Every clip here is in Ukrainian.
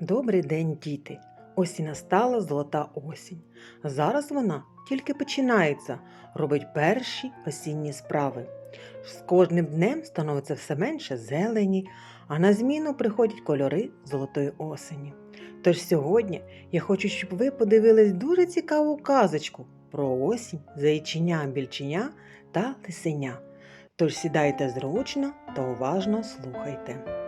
Добрий день, діти! Ось і настала золота осінь. Зараз вона тільки починається, робить перші осінні справи. З кожним днем становиться все менше зелені, а на зміну приходять кольори золотої осені. Тож сьогодні я хочу, щоб ви подивились дуже цікаву казочку про осінь, зайчиня, більчиня та лисеня. Тож сідайте зручно та уважно слухайте.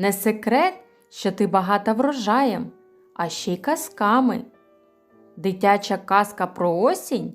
Не секрет, що ти багата врожаєм, а ще й казками. Дитяча казка про осінь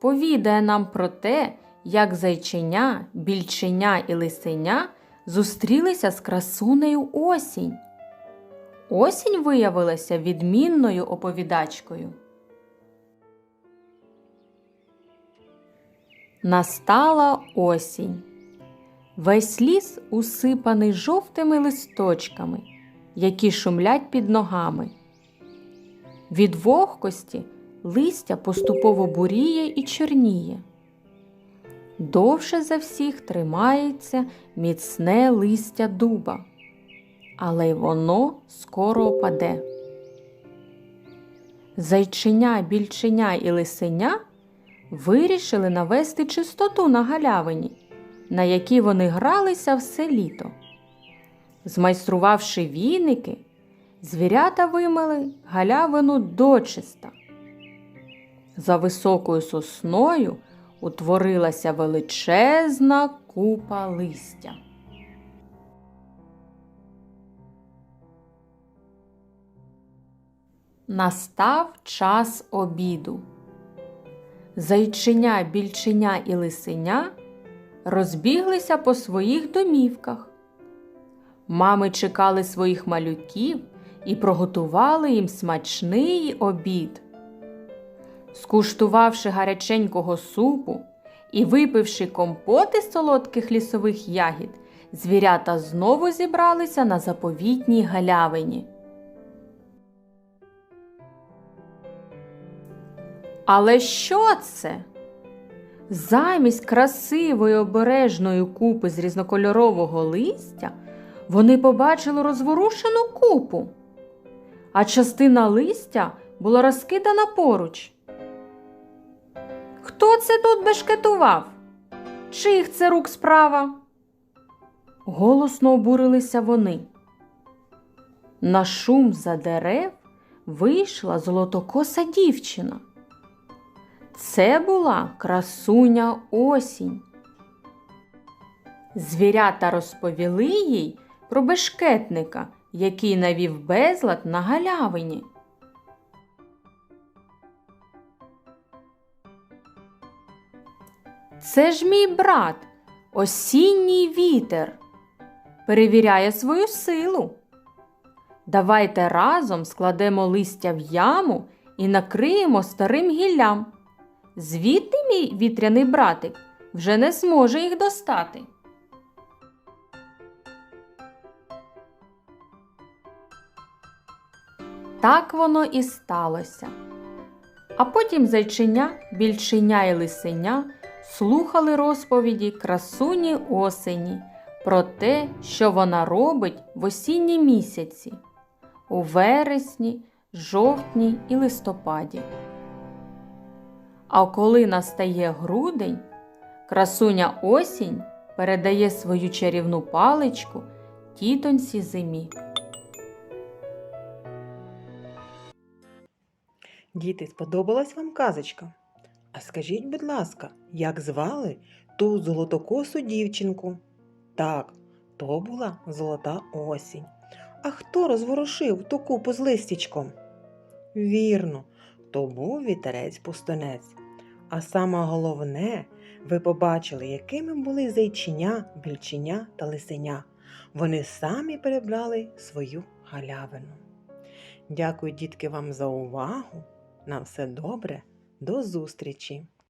повідає нам про те, як зайченя, більченя і лисеня зустрілися з красунею осінь. Осінь виявилася відмінною оповідачкою. Настала осінь. Весь ліс усипаний жовтими листочками, які шумлять під ногами. Від вогкості листя поступово буріє і чорніє. Довше за всіх тримається міцне листя дуба, але й воно скоро опаде. Зайчиня, більченя і лисеня вирішили навести чистоту на галявині на якій вони гралися все літо. Змайструвавши віники, звірята вимили галявину дочиста. За високою сосною утворилася величезна купа листя. Настав час обіду. Зайчиня, більченя і лисеня розбіглися по своїх домівках. Мами чекали своїх малюків і приготували їм смачний обід. Скуштувавши гаряченького супу і випивши компоти солодких лісових ягід, звірята знову зібралися на заповітній галявині. Але що це? Замість красивої обережної купи з різнокольорового листя вони побачили розворушену купу, а частина листя була розкидана поруч. Хто це тут бешкетував? Чих це рук справа? Голосно обурилися вони. На шум за дерев вийшла золотокоса дівчина. Це була красуня осінь. Звірята розповіли їй про бешкетника, який навів безлад на галявині. Це ж мій брат, осінній вітер, перевіряє свою силу. Давайте разом складемо листя в яму і накриємо старим гіллям. Звідти мій вітряний братик вже не зможе їх достати. Так воно і сталося. А потім зайчиня, більчиня і лисеня слухали розповіді красуні осені про те, що вона робить в осінні місяці у вересні, жовтні і листопаді. А коли настає грудень, красуня осінь передає свою чарівну паличку тітоньці зимі. Діти, сподобалась вам казочка? А скажіть, будь ласка, як звали ту золотокосу дівчинку? Так, то була золота осінь. А хто розворушив ту купу з листячком? Вірно, то був вітерець-пустонець. А саме головне, ви побачили, якими були зайчиня, більчиня та лисеня. вони самі перебрали свою галявину. Дякую, дітки, вам за увагу. На все добре, до зустрічі!